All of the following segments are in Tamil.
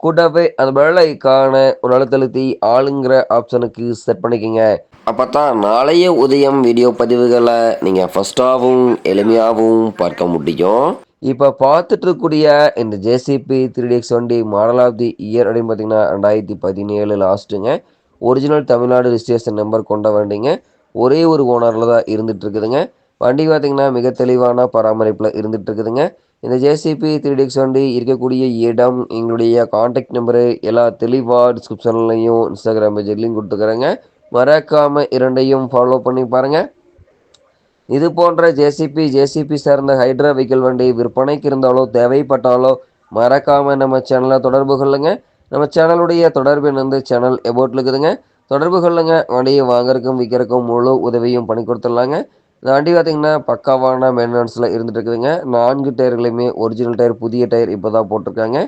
கூடவே அந்த வெள்ளைக்கான ஒரு அழுத்தழுத்தி ஆளுங்கிற ஆப்ஷனுக்கு செட் பண்ணிக்கோங்க. அப்போ தான் நாளைய உதயம் வீடியோ பதிவுகளை நீங்கள் ஃபஸ்ட்டாகவும் எளிமையாகவும் பார்க்க முடியும். இப்போ பார்த்துட்டு இருக்கக்கூடிய இந்த ஜேசிபி த்ரீ எக்ஸ் வண்டி மாடல் ஆஃப் தி இயர் அப்படின்னு பார்த்தீங்கன்னா ரெண்டாயிரத்தி பதினேழு லாஸ்ட்டுங்க ஒரிஜினல் தமிழ்நாடு ரிஜிஸ்ட்ரேஷன் நம்பர் கொண்ட வண்டிங்க ஒரே ஒரு ஓனரில் தான் இருந்துகிட்ருக்குதுங்க வண்டி பார்த்தீங்கன்னா மிக தெளிவான பராமரிப்பில் இருந்துகிட்ருக்குதுங்க இருக்குதுங்க இந்த ஜேசிபி த்ரீ டிக்ஸ் வண்டி இருக்கக்கூடிய இடம் எங்களுடைய காண்டாக்ட் நம்பரு எல்லா தெளிவாக டிஸ்கிரிப்ஷன்லையும் இன்ஸ்டாகிராம் பேஜ்லையும் கொடுத்துக்கிறேங்க. மறக்காமல் இரண்டையும் ஃபாலோ பண்ணி பாருங்க. இது போன்ற ஜேசிபி ஜேசிபி சார்ந்த ஹைட்ரா வெஹிக்கிள் வண்டி விற்பனைக்கு இருந்தாலோ தேவைப்பட்டாலோ மறக்காமல் நம்ம சேனலை தொடர்பு கொள்ளுங்க. நம்ம சேனலுடைய தொடர்பு வந்து சேனல் எபோட்டில் இருக்குதுங்க. தொடர்பு கொள்ளுங்க. வண்டியை வாங்குறதுக்கும் விற்கிறக்கும் முழு உதவியும் பண்ணி கொடுத்துடலாங்க. இந்த வண்டி பார்த்தீங்கன்னா பக்காவான மெயின்டெனன்ஸில் இருந்துட்டு இருக்குதுங்க. நான்கு டயர்களையுமே ஒரிஜினல் டயர் புதிய டயர் இப்போ தான் போட்டிருக்காங்க.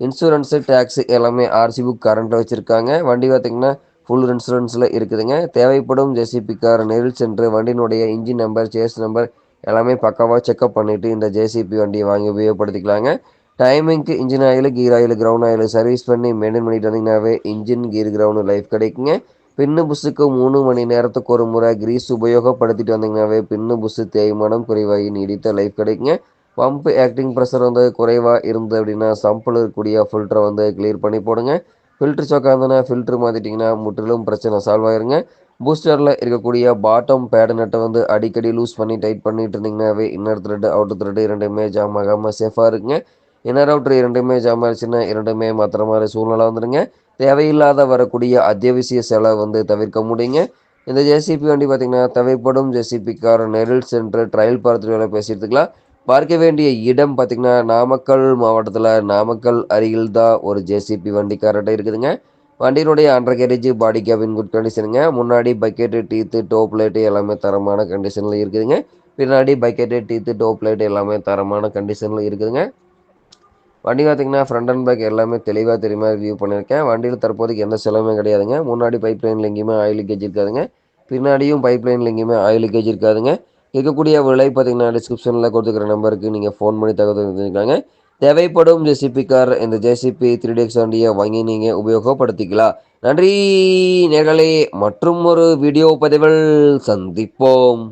இன்சூரன்ஸு டேக்ஸு எல்லாமே ஆர்சி புக் கரண்ட்டில் வச்சுருக்காங்க. வண்டி பார்த்திங்கன்னா ஃபுல் இன்சூரன்ஸில் இருக்குதுங்க. தேவைப்படும் ஜேசிபி கார் நேரில் சென்று வண்டியினுடைய இன்ஜின் நம்பர் சேஸ் நம்பர் எல்லாமே பக்காவாக செக்அப் பண்ணிவிட்டு இந்த ஜேசிபி வண்டியை வாங்கி உபயோகப்படுத்திக்கலாங்க. டைமிங்க்கு engine oil gear oil ground oil service பண்ணி மெயின்டைன் பண்ணிட்டு வந்தீங்கன்னாவே இன்ஜின் கீர் கிரவுண்டு லைஃப் கிடைக்குங்க. பின்னு புஸ்ஸுக்கு மூணு மணி நேரத்துக்கு ஒரு முறை கிரீஸ் உபயோகப்படுத்திட்டு வந்தீங்கன்னாவே பின்னு புஸ்ஸு தேய்மானம் குறைவாகி நீடித்த லைஃப் கிடைக்குங்க. பம்ப் ஆக்டிங் ப்ரெஷர் வந்து குறைவாக இருந்து அப்படின்னா சம்பில் இருக்கக்கூடிய ஃபில்டரை வந்து கிளியர் பண்ணி போடுங்க. ஃபில்ட்ரு சோக்காந்தனா ஃபில்ட்ரு மாற்றிட்டிங்கன்னா முற்றிலும் பிரச்சனை சால்வ் ஆயிருங்க. பூஸ்டரில் இருக்கக்கூடிய பாட்டம் பேடு நட்டை வந்து அடிக்கடி லூஸ் பண்ணி டைட் பண்ணிட்டு இருந்தீங்கன்னாவே இன்னர் த்ரெட் அவுட்டர் த்ரெட்டு இரண்டுமே ஜாம் ஆகாமல் சேஃபாக இருக்குங்க இன்னர் அவுட்ரு இரண்டுமே ஜாம் ஆயிடுச்சுன்னா இரண்டுமே மாத்திர மாதிரி சூழ்நிலை வந்துடுங்க தேவையில்லாத வரக்கூடிய அத்தியாவசிய செலவு வந்து தவிர்க்க முடியுங்க. இந்த ஜேசிபி வண்டி பார்த்திங்கன்னா தேவைப்படும் ஜேசிபி கார் நெரில் சென்று ட்ரையல் பார்த்துட்டு வேலை பேசியிருக்கலாம் பார்க்க வேண்டிய இடம் பார்த்திங்கன்னா நாமக்கல் மாவட்டத்தில் நாமக்கல் அருகில் தான் ஒரு ஜேசிபி வண்டி இருக்குதுங்க. வண்டியினுடைய under carriage body cabin good கண்டிஷனுங்க முன்னாடி பக்கெட்டு டீத்து டோப் லைட்டு எல்லாமே தரமான கண்டிஷனில் இருக்குதுங்க. பின்னாடி பக்கெட்டு டீத்து டோப் லைட்டு எல்லாமே தரமான கண்டிஷனில் இருக்குதுங்க. வண்டி பார்த்திங்கன்னா ஃப்ரண்ட் அண்ட் பேக் எல்லாமே தெளிவாக தெரியுமா ரிவ்யூ பண்ணியிருக்கேன். வண்டியில் தற்போதைக்கு எந்த செலவுமே கிடையாதுங்க. முன்னாடி பைப் லைனில் எங்கேயுமே ஆயில் லீக்கேஜ் இருக்காதுங்க. பின்னாடியும் பைப் லைனில் எங்கேயுமே ஆயில் லீக்கேஜ் இருக்காதுங்க. இருக்கக்கூடிய விலை பார்த்தீங்கன்னா டிஸ்கிரிப்ஷனில் கொடுத்துக்கிற நம்பருக்கு நீங்கள் ஃபோன் பண்ணி தகவல் தெரிஞ்சுக்கலாங்க. தேவைப்படும் ஜேசிபி கார் இந்த ஜேசிபி த்ரீ டேக்ஸ் வண்டியை வாங்கி நீங்கள் உபயோகப்படுத்திக்கலாம். நன்றி நேர்களே. மற்றும் ஒரு வீடியோ பதிவில் சந்திப்போம்.